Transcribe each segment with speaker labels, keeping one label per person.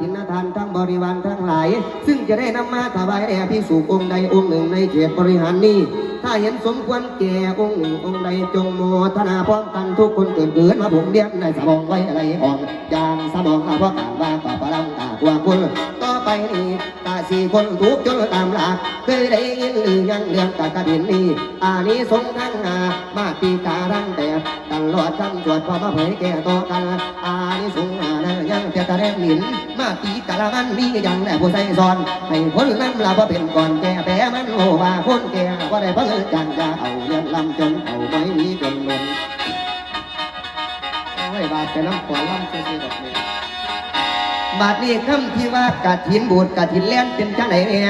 Speaker 1: ทินทานทั้งบริวารทั้งหลาย ซึ่งจะได้นำมาถวายแด่พิสุองค์ใดองค์หนึ่งในเขตบริหารนี้ ถ้าเห็นสมควรแก่องค์หนึ่งองค์ใดจงโมทนาพร้อมกันทุกคนเกิดเกิดมาผมเรียกในสมองไว้อะไรอ่อนยางสมองอาพราะกาว่าต่อพลังตากว่าคนต่อไปนี้ตาสี่คนทุกจนตามหลักเคยได้ยินหรือยังเรื่องตากระดินนี้อานี้สงทั้งหามาตีการังแต่ตลอดทั้งสวดพอมาเผยแก่ต่อกันอานี้สง หานะแต่แรกหลินมาตีกะละมันมีอย่างแหละผู้ใส่ซอนให้คนนั้นลาบ่เป็นก่อนแก่แพ้มันโลว่าคนแก่ว่าได้เพิ่งจังจะเอาเงินลำจนเอาไม่มีจนเงินโอ้บาดไปน้ำขวาล่ำซื่อๆดอกนี้บาดนี้คำที่ว่ากะถินบูดกะถินเลี้ยนเป็นจังไหนเนี่ย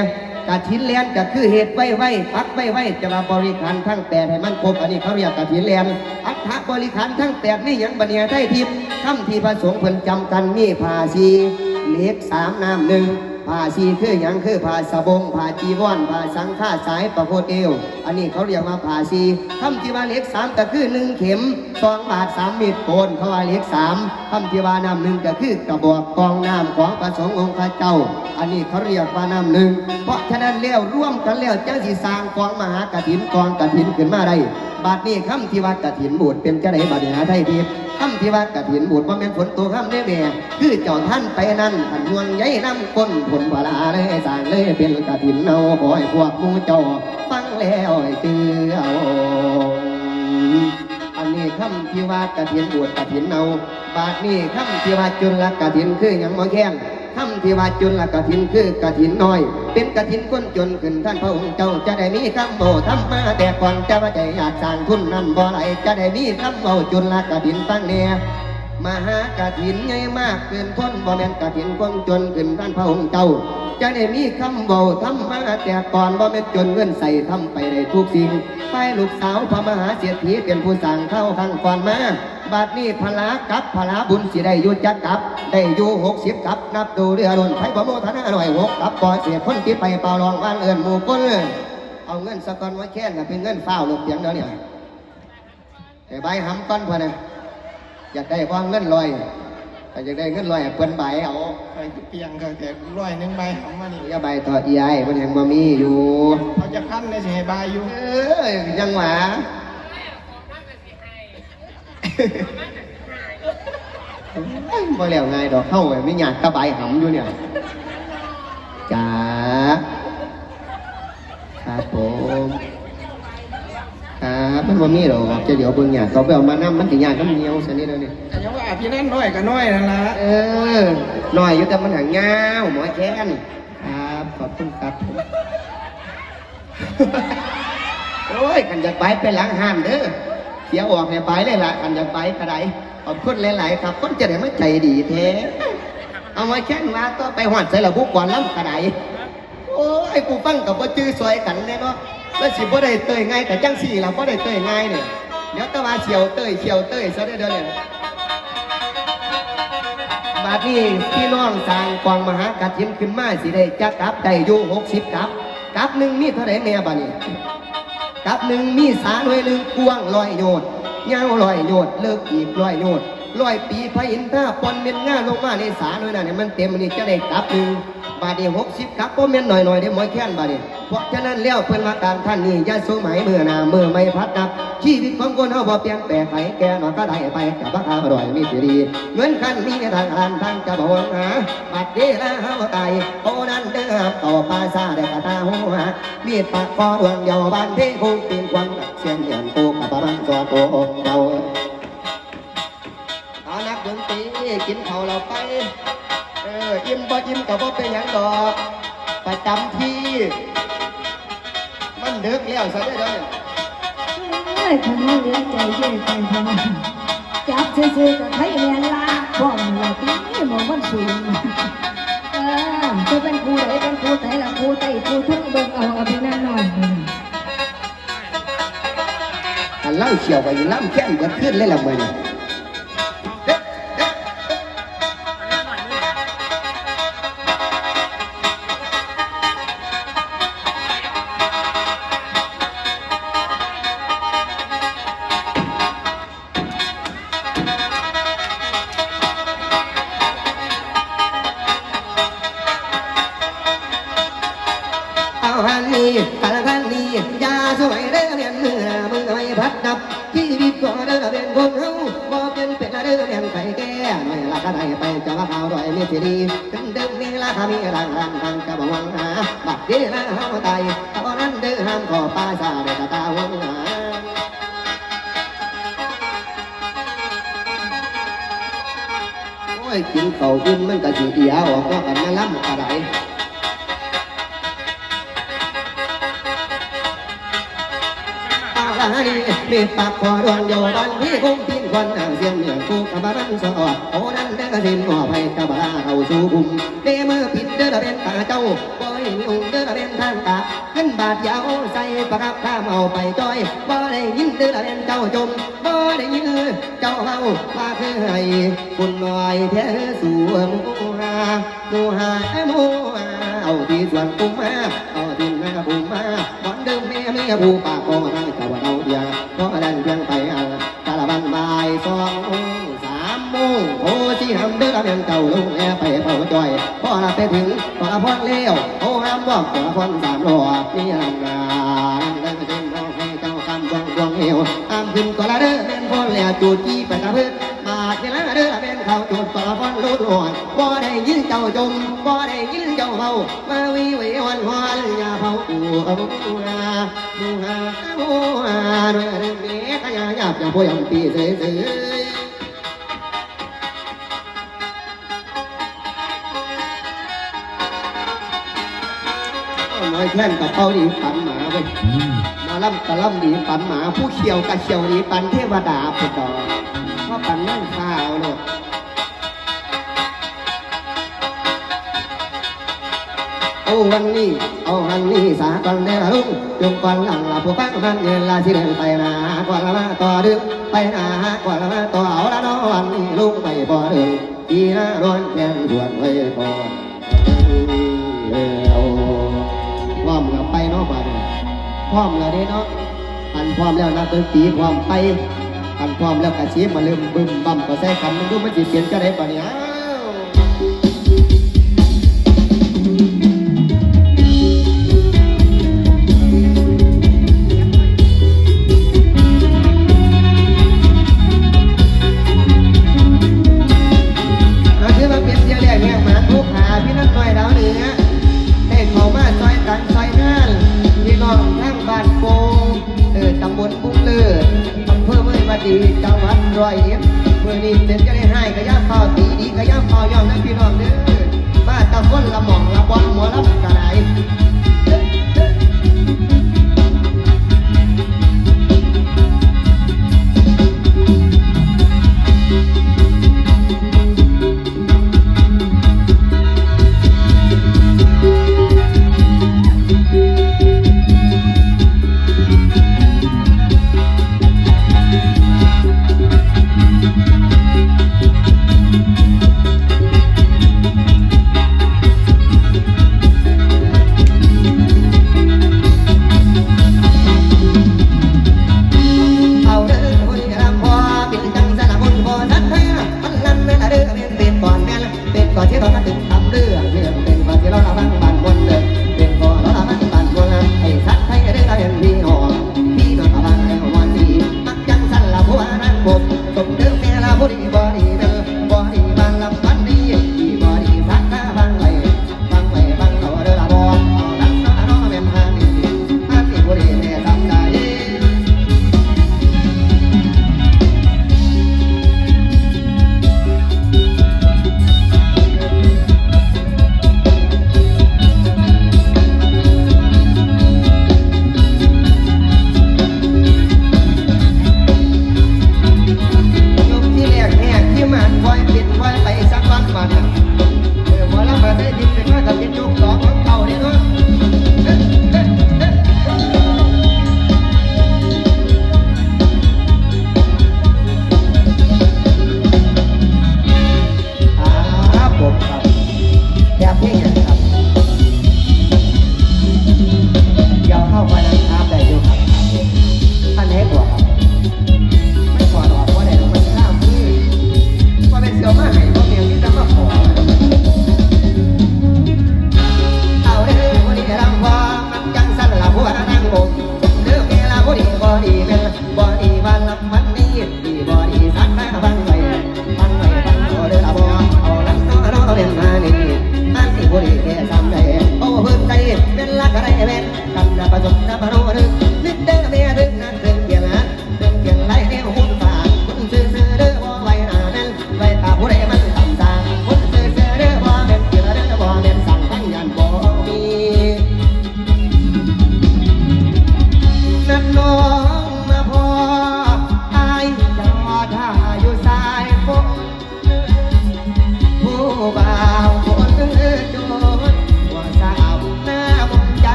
Speaker 1: กะถินเลี้ยนก็คือเหตุไว้ไว้ปักไว้ไว้จะมาบริการทั้งแปดให้มันครบอันนี้เขาเรียกกะถินเลี้ยนอัฐบริการทั้งแปดนี่ยังบัญญัติไทยทิพย์ คำที่พระสงฆ์เพิ่นจำกันมีภาษีเล็กสามน้ำหนึ่งผ้าชีคือหยังคือผ้าสบงผ้าจีวรผ้าสังฆาสายประโคตเอวอันนี้เขาเรียกว่าผ้าชีคำที่ว่าเล็กสามก็คือหนึ่งเข็มสองบาทสามมีดโกนเขาว่าเล็กสามคำที่ว่าน้ำหนึ่งก็คือกระบอกกองน้ำของพระสงฆ์องค์พระเจ้า อันนี้เขาเรียกว่าน้ำหนึ่งเพราะฉะนั้นแล้วร่วมกันแล้วจังสีสางกองมหากฐินกองกฐินขึ้นมาได้บาทนี้คำที่ว่ากฐินบูดเป็นเจะไหนบาดนี้หาไทยทิพย์ คำที่ว่ากระถินบูดว่าแม่นฝนตัวคำได้แม่คือเจ้าท่านไปนั่นอันห่วงใยน้ำก้นผลพลาเลยสางเลยเป็นกระถินเอาขอให้พวกมูเจ้าฟังแล้วเตือเอาอันนี้คำที่ว่ากระถินบูดกระถินเอาบาทนี้คำที่ว่าจุลกระถินคือยังหมอแข้ง คำที่ว่าจุลกฐินคือกฐินน้อย เป็นกฐินก้นจนขึ้นท่านพระองค์เจ้าจะได้มีคำโบทำมาแต่ก่อนจะว่าใจอยากสร้างทุนนบ่ไหลจะได้มีคำโบจุลกฐินตั้งแน่มหากฐินใหญ่มากเกินพ้นบ่แม่นกฐินก้นจนขึ้นท่านพระองค์เจ้าจะได้มีคำเบาทำมาแต่ก่อนบ่แม่นจนเงินใส่ทำไปได้ทุกสิ่ง ไปลูกสาวพระมหาเศรษฐีเป็นผู้สั่งเข้าข้างก่อนมา บัดนี้พลากับพลาบุญสิได้อยู่จักกับ ได้อยู่หกสิบกับ นับดูเรือรุ่นไผบ่โมทนาหน่อยหกกับก่อเสียคนที่ไปเป่าลองบ้านเอื่นหมู่คนเลยเอาเงินสะกอนไว้แค่นก็เป็นเงินเฝ้าลูกเพียงเดียวเนี่ยแต่ใบหำก้อนพอนะอยากได้ว่างเงินลอยแต่อยากได้เงินลอยให้เปิ้นใบเอา
Speaker 2: ไปเปียงก็แต่ร้อยหนึ่งใบของมันนี่
Speaker 1: อย่าใบต่ออีไอมันยังมามีอยู่
Speaker 2: เขาจะขั้นในเสียบายอยู่
Speaker 1: เออยังหวา บ่แล้วไงดอกเข้าไปไม่หยาดตะใบหำอยู่เนี่ยจ้าครับผมครับมันบ่มีดอกจะเดี๋ยวเบิ่งหยาดเขาไปเอามานํมันสิหยาดน้ำเหนียวซะนี่เด้อนี่
Speaker 2: แต่ยังว่าพี่นั่นน้อยก็น้อยนั่นละ
Speaker 1: เออหน่อยอยู่แต่มันหางยาวหมอแค้นครับขอบคุณครับผมโอ้ยกันจะไปไปหลังห้านเด้อเสียออกเนี่ยไปเลยล่ะกันจะไปกระไดขอบคุณหลาย ๆ ครับคนจะได้มาใจดีแท้เอามาแค่นว่าต่อไปหอดใส่ละบุกก่อนล้ำกระไดโอ้ยกูฟังกับว่าจื้อซอยกันเลยเนาะแล้วสิบ่ได้เตยง่ายแต่จังสี่เราบ่ได้เตยง่ายเนี่ยเดี๋ยวแตะว่าเฉียวเตยเฉียวเตยซะเด้อเด้อเนี่ยบาดนี้พี่น้องสร้างกองมหากฐินขึ้นมาสิได้จักกับได้อยู่หกสิบกับกับหนึ่งมีเท่าไหร่แม่บาดนี้ กับหนึ่งมีสาหน่วยหนึ่งกว้างลอยโยดยาลอยโยดเลิกอีกลอยโยด ลอยปีพระอินทราปนเม็นง่าลงมาในสาหน่วยนั้นเนี่ยมันเต็มอันนี้จะได้กับหนึ่งบาดีหกสิบกับก็เม็นหน่อยหน่อยได้หมอยแค้นบาดีเพราะฉะนั้นแล้วเพิ่นมาการท่านนี้อย่าสูงหมายเมื่อนาเมื่อไม่พัดนับ ชีวิตของคนเฮาบ่เปลี่ยนแปลงไปแก่หนอก็ได้ไปกับบักอาอร่อยมีสิดีเงินคันมีในทางอันทางจะบ่หาบัดเดลาเฮาตายโอนั้นเด้อต่อปาซาได้กะตาหัวมีดปากคอดวงเยาวบ้านเทคงปีนควันเสียงเหียนปูกับบังจอโตองเยาเอา นักดนตรีกินข้าวเราไป เอออิ่มบ่อิ่มก็บ่เป็นหยังดอก ประจำที่ มันดึกแล้วซะเด้อเดี๋ยวนี้
Speaker 3: เอ้ยทำให้เหลือใจเย็นใจพอจับซื่อๆกับไทยเรียนลาพ่อมันว่าปีนี้มองมันสูงเออจะเป็นครูไหนเป็นครูไหนล่ะครูไต่ครูทุ่งเบิ่งเอาเอาไปนั่นหน่อย
Speaker 1: อันเล่าเฉียวไปอีล่ำแค้นเบิดขึ้นเลยละเมื่อนี่ สวยเด้อเรียนเมื่อมือไม่พัดดับชีวิตก็เด้อเป็นคนเฮาบ่เป็นเป็ดเด้อเรียนไก่แก่ไม่ละก็ได้ไปจะว่าข่าวด้วยมีทีดีถึงเดิมนี่ละถ้ามีรังรังรังจะบ่หวังหาบัดเดี๋ยวละเฮาตายตอนนั้นเด้อห้ามขอป้าซาได้ตาหวังหาโอ้ยกินเข้าวอิ่มมันก็สิเอียออกก็กันมาล้ำกระไดาลานีมีปากคอดวงโยบันที่คงพินควันอ่างเสียงเหนือกูกะบารันสอดโอ้นั่นเด้อสินอภัยกะบาเข้าสู่กุมเดมือผิดเด้อเป็นตาเจ้าบ่อยยุ่งเด้อเป็นทางตาขึ้นบาดยาวใส่ปากกาข้ามเอาไปจ้อยบ่ได้ยินเด้อเป็นเจ้าจมบ่ได้ยินเจ้าเฮาว่าคือให้คุณน้อยแท้สู่มูหามูหามูหาเอาที่ส่วนกุมมาเอาที่หน้าบุมมาบ่อนเดิมแม่เมียผู้ปากาจมบ่ได้ยินเจ้าเมามาวิวิวันฮอนอย่าเผาอู่เอาอู่นามูฮามูฮาด้วยเรื่องนี้ขยายาบอย่าพูดอย่างปีเสยเสยน้อยแท่นกับเป้าดีปันหมาเว้ยมาล่ำกะล่ำดีปันหมา ผู้เขียวกะเขียวดีปันเทวดาพุทธอเพราะปันนั่งข้ เอาวันนี้ เอาวันนี้สาก่อนเด้อลุงจงก่อนหลังละผู้ฟังมันเงินลาสิเดินไปนาก่อนละมาต่อดึงไปนาก่อนละมาต่อเอาละน้องวันนี้ลุงไปบ่เดินทีหน้าร้อนแกนด่วนไว้ก่อนแล้วพร้อมแล้วไปเนาะบัดนี้พร้อมแล้วเด้เนาะอันพร้อมแล้วนักดนตรีพร้อมไปอันพร้อมแล้วกระชีมาเริ่มบึ้มบั่มก็ใส่กันมันดูมันสิเปลี่ยนก็ได้ปะเนี่ย จังหวัดรอยเอ็มเมื่อนี้เป็นจะได้ให้ขระยาเฝ้าตีดีขระยาเฝ้ายอมนะพี่น้องเด้อบ้าตะคนละหม่องละบอลหมอลับกระได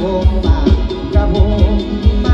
Speaker 1: ผมมากระผมมา